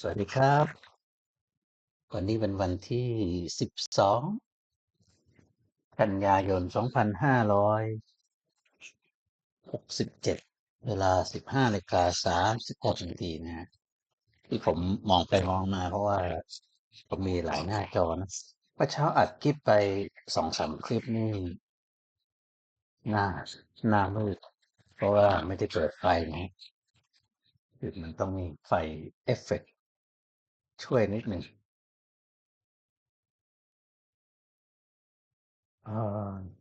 สวัสดีครับ วันนี้เป็นวันที่ 12 กันยายน 2567 เวลา 15นาฬิกา36นาทีนะฮะที่ผมมองไปมองมาเพราะว่าผมมีหลายหน้าจอนะเมื่อเช้าอัดคลิปไปสองสามคลิปนี่หน้าหน้ามืด เพราะว่าไม่ได้เปิดไฟนะคือมันต้องมีไฟเอฟเฟกต์ ช่วยนิดหนึ่งอ่า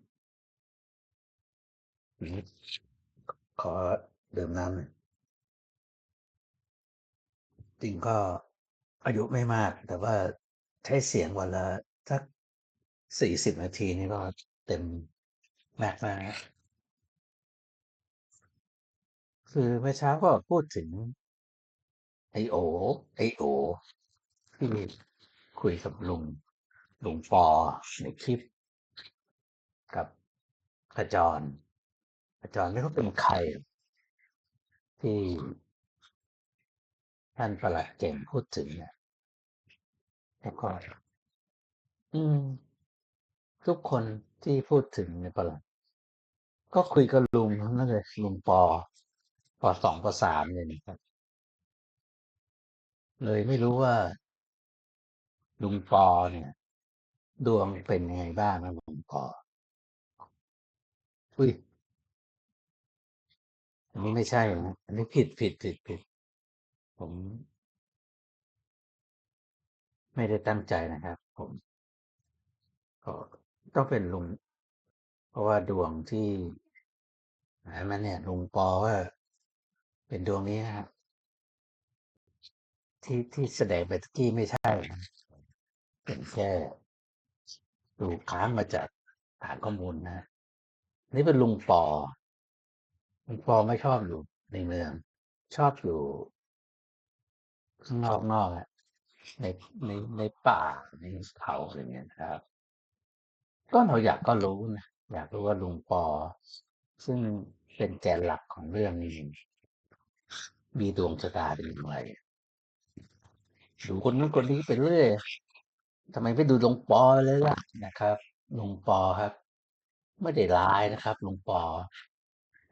ขอดื่มน้ำหน่อยจริงก็อายุไม่มาก แต่ว่าใช้เสียงวันละสักสี่สิบนาทีนี่ก็เต็มแม็กซ์นะคือเมื่อเช้าก็พูดถึงไอโอไอโอ ที่คุยกับลุงลุงปอในคลิป กับขจรขจรไม่รู้เป็นใคร ที่ท่านประหลัดเก่งพูดถึงเนี่ยแล้วก็อืม ทุกคนที่พูดถึงเนี่ยประหลัดก็คุยกับลุงทั้งนั้นเลยลุงปอปอสองปอสามเนี่ยนะครับเลยไม่รู้ว่า ลุงปอเนี่ย ดวงเป็นยังไงบ้างนะลุงปออุ้ยอันนี้ไม่ใช่นะอันนี้ผิดผิดผิดผิด ผม ไม่ได้ตั้งใจนะครับ ผม ก็ต้องเป็นลุง เพราะว่าดวงที่ไหนมันเนี่ยลุงปอว่า เป็นดวงนี้นะครับที่ที่แสดงไปตะกี้ไม่ใช่ เป็นแค่ดูค้างมาจากฐานข้อมูลนะ นี่เป็นลุงปอลุงปอไม่ชอบอยู่ในเมือง ชอบอยู่ข้างนอกนอกอะในในในป่าในเขาอะไรเงี้ยนะครับ ก็เราอยากก็รู้นะอยากรู้ว่าลุงปอ ซึ่งเป็นแกนหลักของเรื่องนี้มีดวงชะตาเป็นอย่างไรดูคนนั้นคนนี้ไปเรื่อย ทำไมไม่ดูลุงปอเลยล่ะนะครับลุงปอครับ ไม่ได้ร้ายนะครับลุงปอ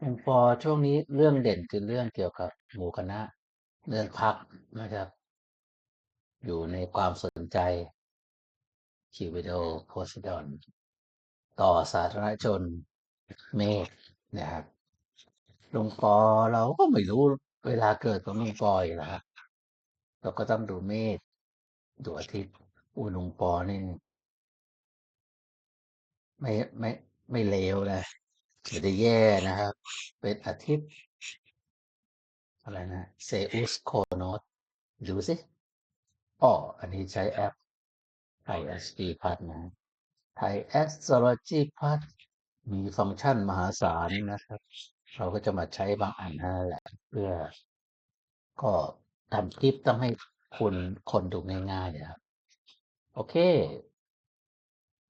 ลุงปอช่วงนี้เรื่องเด่นคือเรื่องเกี่ยวกับหมู่คณะเรื่องพักนะครับ อยู่ในความสนใจคิวิดโอโพสดอนต่อสาธารณชนเมฆนะครับลุงปอเราก็ไม่รู้เวลาเกิดของลุงปออีกแล้วครับเราก็ต้องดูเมฆดูอาทิตย์ อูลุงปอนี่ ไม่ไม่ไม่เลวนะไม่ได้แย่นะครับ เป็นอาทิตย์อะไรนะเซอุสโคโนตดูสิอ๋ออันนี้ใช้แอปไทย SP พัดนะไทย Astrology พัดมีฟังก์ชันมหาศาลนะครับ เราก็จะมาใช้บางอันนั่นแหละ เพื่อ ก็ทำคลิปต้องให้คุณคนดูง่ายๆนะครับ โอเค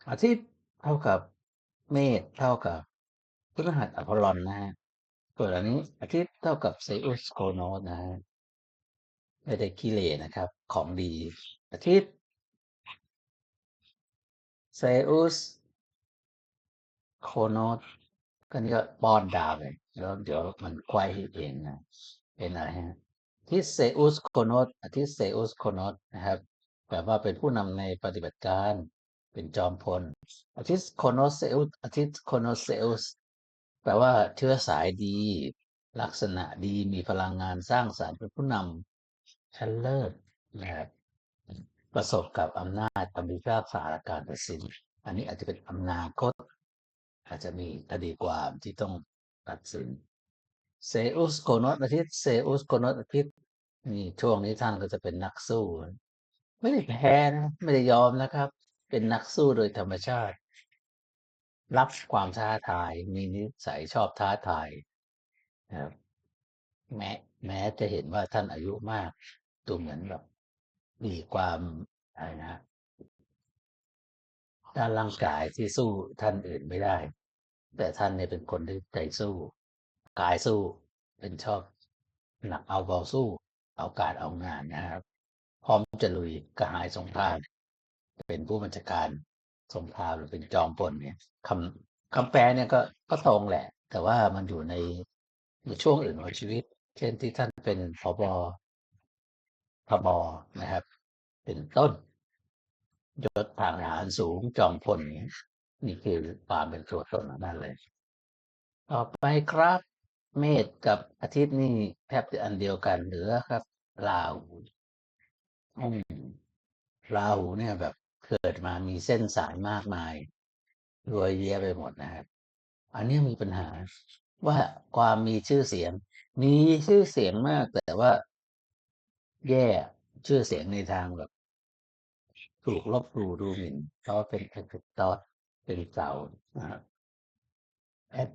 อาทิตย์เท่ากับเมษเท่ากับพฤหัสอพอลลอนนะฮะส่วนอันนี้อาทิตย์เท่ากับเซอุสโคโนสนะฮะไม่ได้ขี้เหร่นะครับ ของดี อาทิตย์เซอุสโคโนสก็นี่ก็ป้อนดาวเลยแล้วเดี๋ยวมันไขว้เองนะเป็นอะไรฮะอาทิตย์เซอุสโคโนสอาทิตย์เซอุสโคโนสนะครับ แปลว่าเป็นผู้นำในปฏิบัติการเป็นจอมพลอาทิตย์โคโนเซอุสอาทิตย์โคโนเซอุสแปลว่าเชื้อสายดี ลักษณะดีมีพลังงานสร้างสรรค์เป็นผู้นำชั้นเลิศนะครับประสบกับอำนาจคำพิพากษาและการตัดสิน อันนี้อาจจะเป็นอำนาคต อาจจะมีคดีความที่ต้องตัดสินเซอุสโคโนสอาทิตย์เซอุสโคโนสอาทิตย์นี่ช่วงนี้ท่านก็จะเป็นนักสู้ ไม่ได้แพ้นะ ไม่ได้ยอมนะครับ เป็นนักสู้โดยธรรมชาติ รับความท้าทาย มีนิสัยชอบท้าทายนะครับแม้แม้จะเห็นว่าท่านอายุมาก ดูเหมือนแบบมีความอะไรนะด้านร่างกายที่สู้ท่านอื่นไม่ได้ แต่ท่านเนี่ยเป็นคนที่ใจสู้กายสู้เป็นชอบหนักเอาเบาสู้ เอาการเอางานนะครับ พร้อมจะลุยกระหายสงครามเป็นผู้บัญชาการสงครามหรือเป็นจอมพลเนี่ยคำคำแปลเนี่ยก็ก็ตรงแหละ แต่ว่ามันอยู่ในในช่วงอื่นของชีวิต เช่นที่ท่านเป็นผบพบนะครับ เป็นต้นยศทางทหารสูงจอมพลนี่นี่คือความเป็นตัวตนของนั่นเลย ต่อไปครับ เมษกับอาทิตย์นี่แทบจะอันเดียวกันเหลือครับลาหู อืมราหูเนี่ยแบบเกิดมามีเส้นสายมากมายรวยเยอะไปหมดนะครับ อันเนี้ยมีปัญหาว่าความมีชื่อเสียง มีชื่อเสียงมากแต่ว่า แย่ชื่อเสียงในทางแบบ ถูกลบหลู่ดูหมิ่นเพราะว่าเป็นเอฟตอสเป็นเสานะครับแอด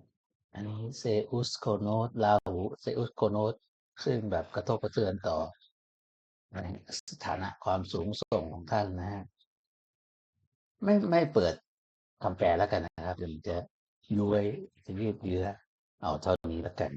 อันนี้เซอุสโคโนสลาหูเซอุสโคโนสซึ่งแบบกระทบกระเทือนต่อ สถานะความสูงส่งของท่านนะฮะไม่ไม่เปิดคำแปลแล้วกันนะครับเดี๋ยวจะย้วยจะยืดเยื้อเอาเท่านี้แล้วกัน